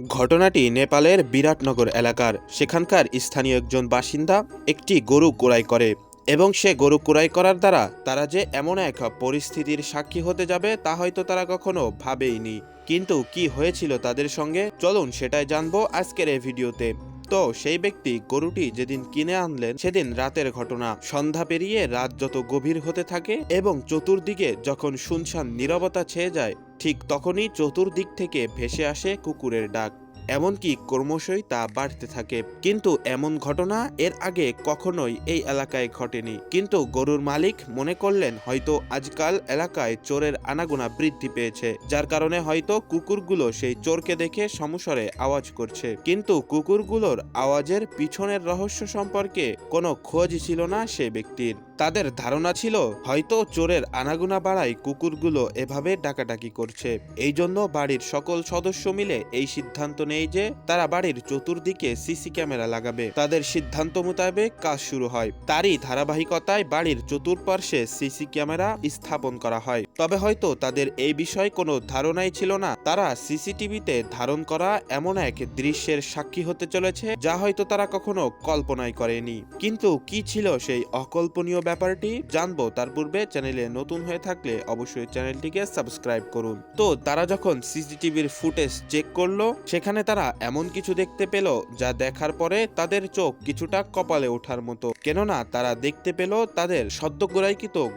ঘটনাটি নেপালের বিরাটনগর এলাকার। সেখানকার স্থানীয় একজন বাসিন্দা একটি গরু কোড়াই করে এবং সে গরু কোড়াই করার দ্বারা তারা যে এমন এক পরিস্থিতির সাক্ষী হতে যাবে তা হয়তো তারা কখনো ভাবেইনি। কিন্তু কি হয়েছিল তাদের সঙ্গে? চলুন সেটাই জানব আজকের এই ভিডিওতে। তো সেই ব্যক্তি গরুটি যেদিন কিনে আনলেন, সেদিন রাতের ঘটনা। সন্ধ্যা পেরিয়ে রাত যত গভীর হতে থাকে এবং চতুর্দিকে যখন শুনশান নিরবতা ছেয়ে যায়, ঠিক তখনই চতুর্দিক থেকে ভেসে আসে কুকুরের ডাক। এমনকি ক্রমশই তা বাড়তে থাকে। কিন্তু এমন ঘটনা এর আগে কখনোই এই এলাকায় ঘটেনি। কিন্তু গরুর মালিক মনে করলেন, হয়তো আজকাল এলাকায় চোরের আনাগোনা বৃদ্ধি পেয়েছে, যার কারণে হয়তো কুকুরগুলো সেই চোরকে দেখে সমস্বরে আওয়াজ করছে। কিন্তু কুকুরগুলোর আওয়াজের পিছনের রহস্য সম্পর্কে কোনো খোঁজ ছিল না সে ব্যক্তির। তাদের ধারণা ছিল, হয়তো চোরের আনাগুনা বাড়ায় কুকুরগুলো এভাবে ডাকাডাকি করছে। এই জন্য বাড়ির সকল সদস্য মিলে এই সিদ্ধান্ত নেই যে, তারা বাড়ির চতুর্দিকে সিসি ক্যামেরা লাগাবে। তাদের সিদ্ধান্ত মোতাবেক কাজ শুরু হয়। তারই ধারাবাহিকতায় বাড়ির চতুর্পার্শ্বে সিসি ক্যামেরা স্থাপন করা হয়। তবে হয়তো তাদের এই বিষয়ে কোনো ধারণাই ছিল না। তারা সিসিটিভিতে ধারণ করা এমন এক দৃশ্যের সাক্ষী হতে চলেছে, যা হয়তো তারা কখনো কল্পনাই করেনি। কিন্তু কি ছিল সেই অকল্পনীয় ব্যাপারটি জানব তার পূর্বে চ্যানেলে নতুন হয়ে থাকলে অবশ্যই চ্যানেলটিকে সাবস্ক্রাইব করুন। তো তারা যখন সিসিটিভির ফুটেজ চেক করল, সেখানে তারা এমন কিছু দেখতে পেল যা দেখার পরে তাদের চোখ কিছুটা কপালে ওঠার মতো। কেননা তারা দেখতে পেল তাদের সদ্য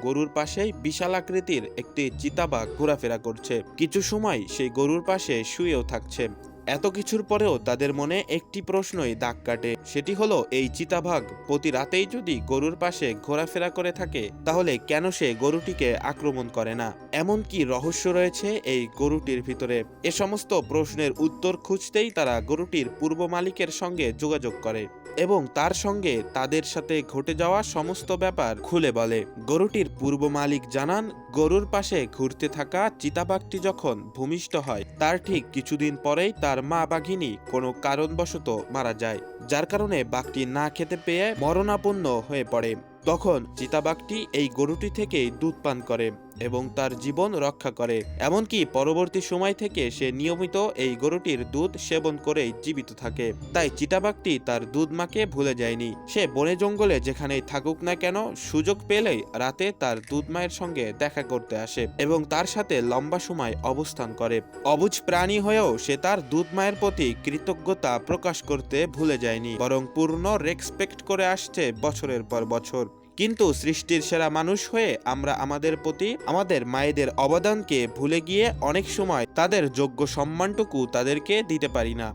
গরুর পাশেই বিশাল আকৃতির একটি চিতাবাঘ ঘোরাফেরা করছে। কিছু সময় সেই গরুর পাশে শুয়েও থাকছে। এত কিছুর পরেও তাদের মনে একটি প্রশ্নই দাগ কাটে। সেটি হলো, এই চিতাভাগ প্রতি রাতেই যদি গরুর পাশে ঘোরাফেরা করে থাকে, তাহলে কেন সে গরুটিকে আক্রমণ করে না? এমন কি রহস্য রয়েছে এই গরুটির ভিতরে? এ সমস্ত প্রশ্নের উত্তর খুঁজতেই তারা গরুটির পূর্ব মালিকের সঙ্গে যোগাযোগ করে এবং তার সঙ্গে তাদের সাথে ঘটে যাওয়া সমস্ত ব্যাপার খুলে বলে। গরুটির পূর্ব মালিক জানান, গরুর পাশে ঘুরতে থাকা চিতাবাঘটি যখন ভূমিষ্ঠ হয়, তার ঠিক কিছুদিন পরেই তার মা বাঘিনী কোনো কারণবশত মারা যায়, যার কারণে বাঘটি না খেতে পেয়ে মরণাপন্ন হয়ে পড়ে। তখন চিতাবাঘটি এই গরুটি থেকে দুধ পান করে। এবং তার জীবন রক্ষা করে। এমনকি পরবর্তী সময় থেকে সে নিয়মিত এই গরুটির দুধ সেবন করেই জীবিত থাকে। তাই চিতাবাঘটি তার দুধ মাকে ভুলে যায়নি। সে বনে জঙ্গলে যেখানেই থাকুক না কেন, সুযোগ পেলেই রাতে তার দুধ মায়ের সঙ্গে দেখা করতে আসে এবং তার সাথে লম্বা সময় অবস্থান করে। অবুঝ প্রাণী হয়েও সে তার দুধ মায়ের প্রতি কৃতজ্ঞতা প্রকাশ করতে ভুলে যায়নি, বরং পূর্ণ রেসপেক্ট করে আসছে বছরের পর বছর। কিন্তু সৃষ্টির সেরা মানুষ হয়ে আমরা আমাদের প্রতি আমাদের মায়েদের অবদানকে ভুলে গিয়ে অনেক সময় তাদের যোগ্য সম্মানটুকু তাদেরকে দিতে পারি না।